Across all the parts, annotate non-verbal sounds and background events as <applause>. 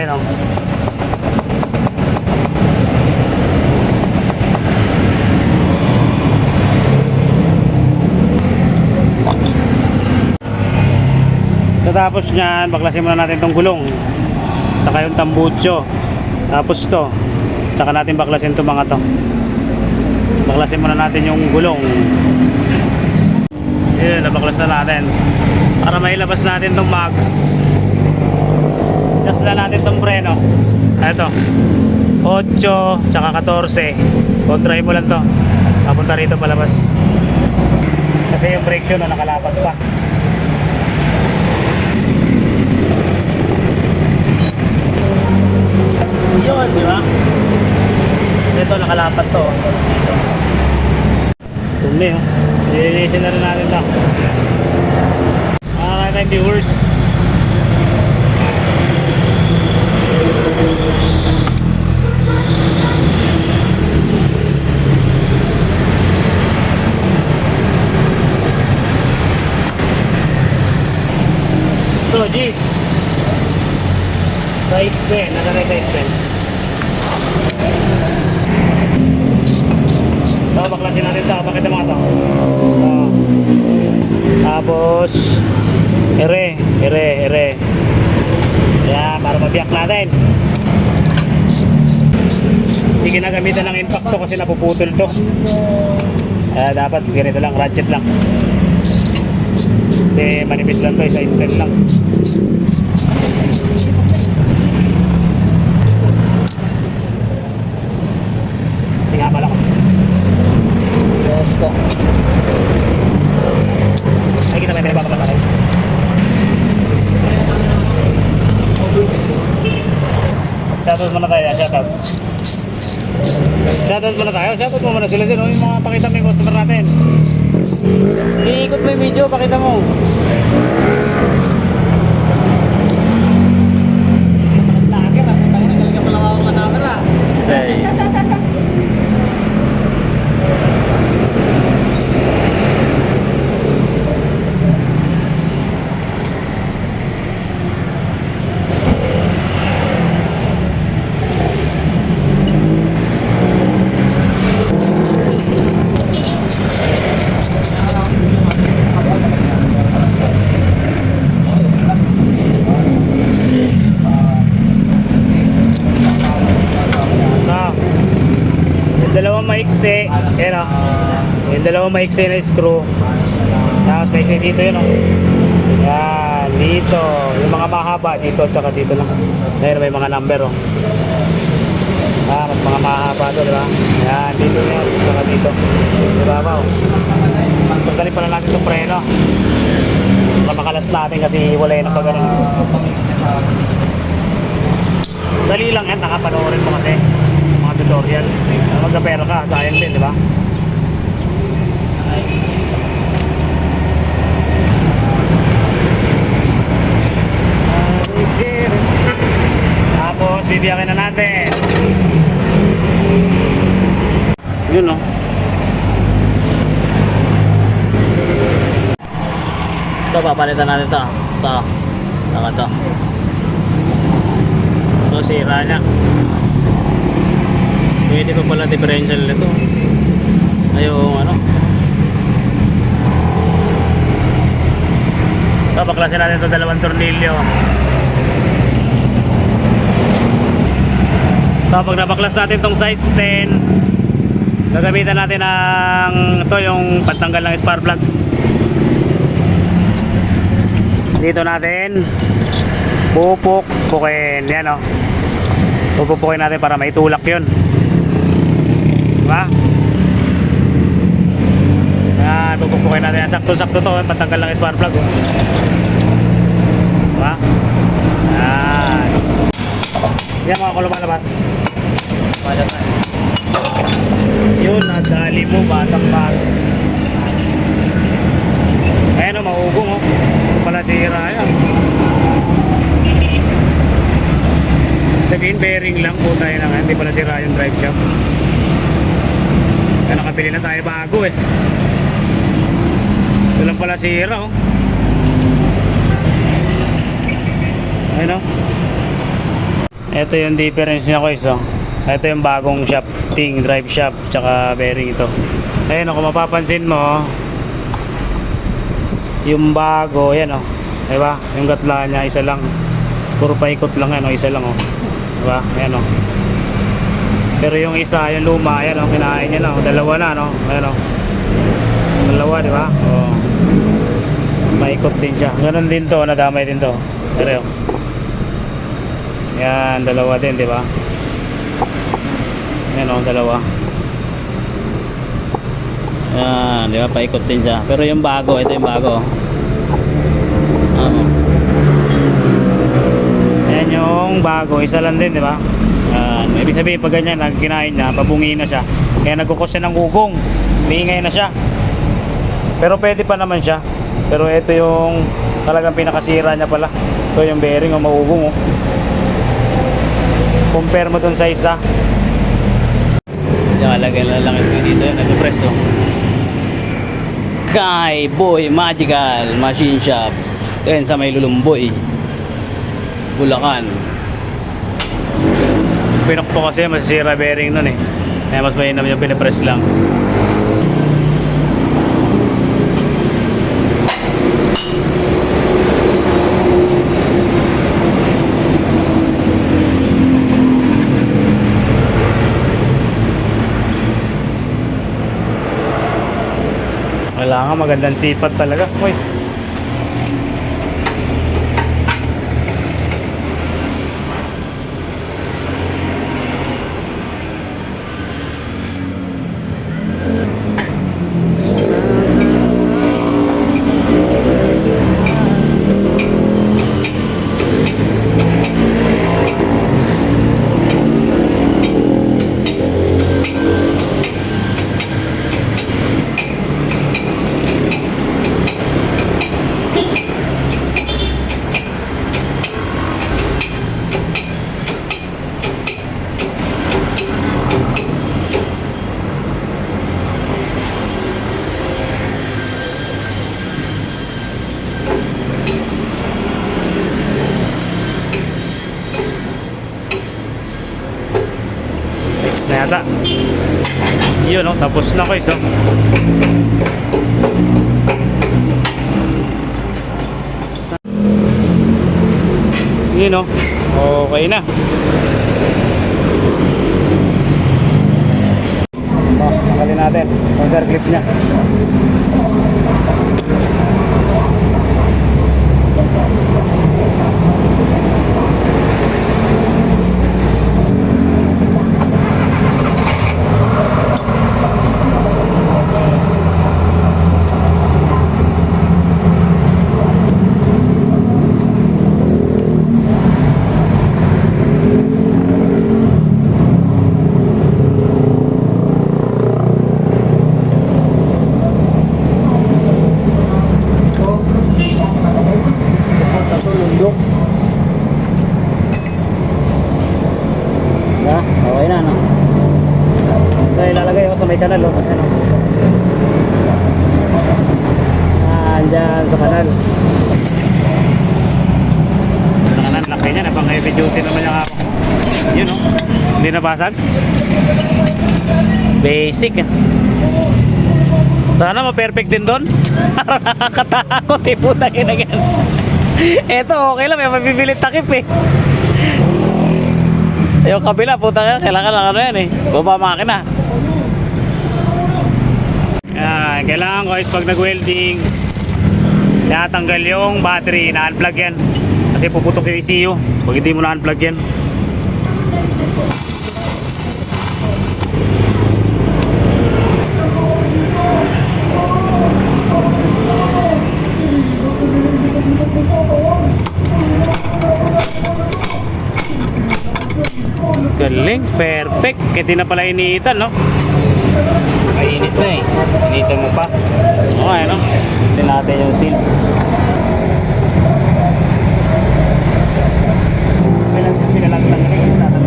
Ayun oh. Tapos niyan, baklasin muna natin tong gulong. Saka yung tambucho. Tapos to. Saka natin baklasin to mga to. Baklasin muna natin yung gulong. Yun, nabaklas na natin. Para mailabas natin tong mags. Just na natin tong preno. Ito. 8, tsaka 14. Kontrahin mo lang to. Papunta rito palabas. Kasi yung brake yun, oh, nakalapat pa. Yun, di ba? Ito, nakalapat to. oh. Dito. Tumi, oh. Nililisin na rin natin to. Mga kaya tayong viewers. So, G's. Size pen. Na yung size pen? So, baklasin natin ito. Bakit mga ito? Ah. Tapos, ere, ere, ere. Kaya, para mabiyak natin. Hindi ginagamitan ng impacto kasi napuputol to. Kaya dapat ganito lang, ratchet lang. Kasi manipis lang to, isa stem lang. Sige pala ko. Yes ko. Ay, kita may pinababa pa tayo. Shoutout muna tayo, shoutout. Shoutout muna tayo, shoutout mo muna sila dyan, oh, yung mga pakita mo yung customer natin. Iikot mo yung video, pakita mo. Maiksi, yan o. Yung dalawang maiksi na screw. Tapos may isa dito yun o. Yan, dito. Yung mga mahaba dito, tsaka dito lang. Ayun, may mga number o. Ah, mas mga mahaba to, di ba? Yan, dito yan, tsaka dito. Di ba ba o? Tanggalin pala natin itong preno. Para makalas natin kasi wala yun pag ganun. Dali lang yan, nakapanoorin mo kasi tutorial. Magkapera ka, sayang din, di ba? Tapos, bibiyakin na natin. Yun, no? Ito, papalitan natin ito. Ito. Saka ito. Ito, sira niya. Pwede pa pala differential nito. Ayong ano. Ito, baklasin natin ito dalawang tornilyo. Ito, pag nabaklas natin itong size 10, gagamitan natin ng ito yung pantanggal ng spark plug. Dito natin pupuk, pukin, yan o. Pupupukin natin para maitulak yun. Diba? Yan, pupupukin natin. Sakto-sakto to, pantanggal ng spark plug. Oh. Diba? Yan. Yan mga ko lumalabas. Palit na. Yun, nadali mo, batang bata. Ayan o, maugong o. Ito pala sira yan. Sabihin, bearing lang po tayo lang. Hindi pala sira yung drive shaft. Nakabili na tayo bago eh. Ito lang pala sira oh. Ayun o. Ito yung difference niya guys oh. Ito yung bagong shafting, drive shaft, tsaka bearing ito. Ayun oh, kung mapapansin mo, oh, yung bago, yan oh. Diba? Yung gatla niya, isa lang. Puro paikot lang yan oh, isa lang oh. Diba? Ayan oh. Pero yung isa, yung luma, ayan oh, kinain niya na oh. Dalawa na no. Ayan oh. Dalawa, di ba? Oh. Maikot din siya. Ganun din to, nadamay din to. Pero yan, dalawa din, di ba? Yan o, dalawa. Yan, di ba? Paikot din siya. Pero yung bago, ito yung bago. Ano? Yan yung bago, isa lang din, di ba? Yan, ibig sabihin, pag ganyan, nagkinain niya, pabungi na siya. Kaya nagkukos siya ng ugong. Maingay na siya. Pero pwede pa naman siya. Pero ito yung talagang pinakasira niya pala. Ito yung bearing o maugong oh. Compare mo dun sa isa. Yung alagay na lang isa dito. Nag-press oh. Kay Boy Magical Machine Shop. Yun sa may Lulumboy. Bulacan. Pinokpo kasi masisira bearing nun eh. Kaya mas mainam yung pinipress lang. Kailangan magandang sipat talaga. Uy. Yun oh, tapos na guys oh. Sa- Yun oh. Okay na. Oh, nakalin natin. Conser clip niya. Tulundok. Ha? Okay na, no? Ito ilalagay ako sa may kanal oh. Ano? Ah, andyan sa kanal. Ang kanal, laki niya. Napang heavy duty naman yung ako. Yun oh. Hindi nabasag. Basic. ah. Sana ma-perfect din doon. <laughs> Nakakatakot eh. Puta yun again. Ito okay lang. May mabibilit takip eh. Yung kabila, puta ka, kailangan lang ano yan eh. Baba makina. Yan, kailangan ko is pag nag-welding, natanggal yung battery, na-unplug yan. Kasi puputok yung ECU pag hindi mo na-unplug yan. Galing, perfect. Kaya di na pala iniitan, no? Mainit na eh. Initan mo pa. Okay, no? Ito natin yung seal. Kailan pinalagtang rin, tatalog naman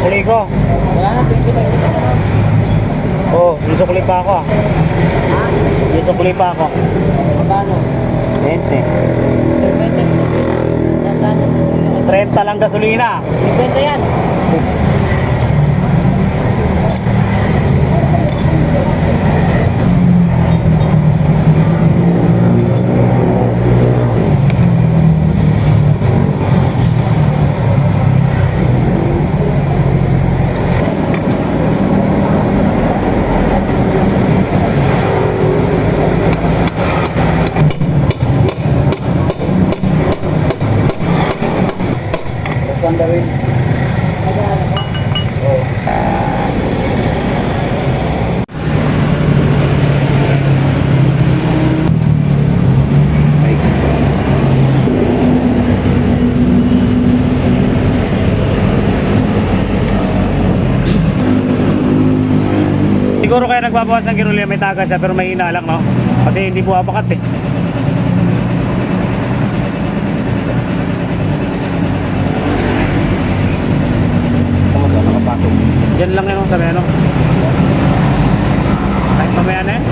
Sukli ko. Oo, oh, sukli pa ako. Ah. Ha? Sukli pa ako. Magkano? 20. 20 lang gasolina. 50 yan. Nagbabawas ng kirulya may taga siya pero mahina lang no? Kasi hindi buwabakat eh. Yan lang yun sa may ano. Kahit mamaya na eh.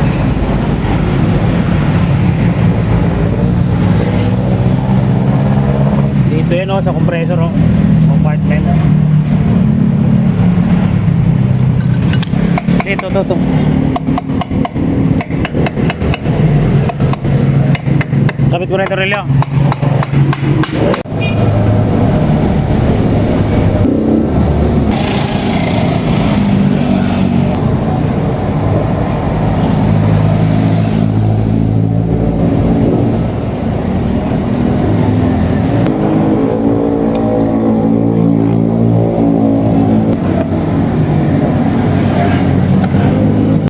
Dito yan oh, sa compressor oh. Compartment. Dito, to, to. Kapit ko na ito relyo.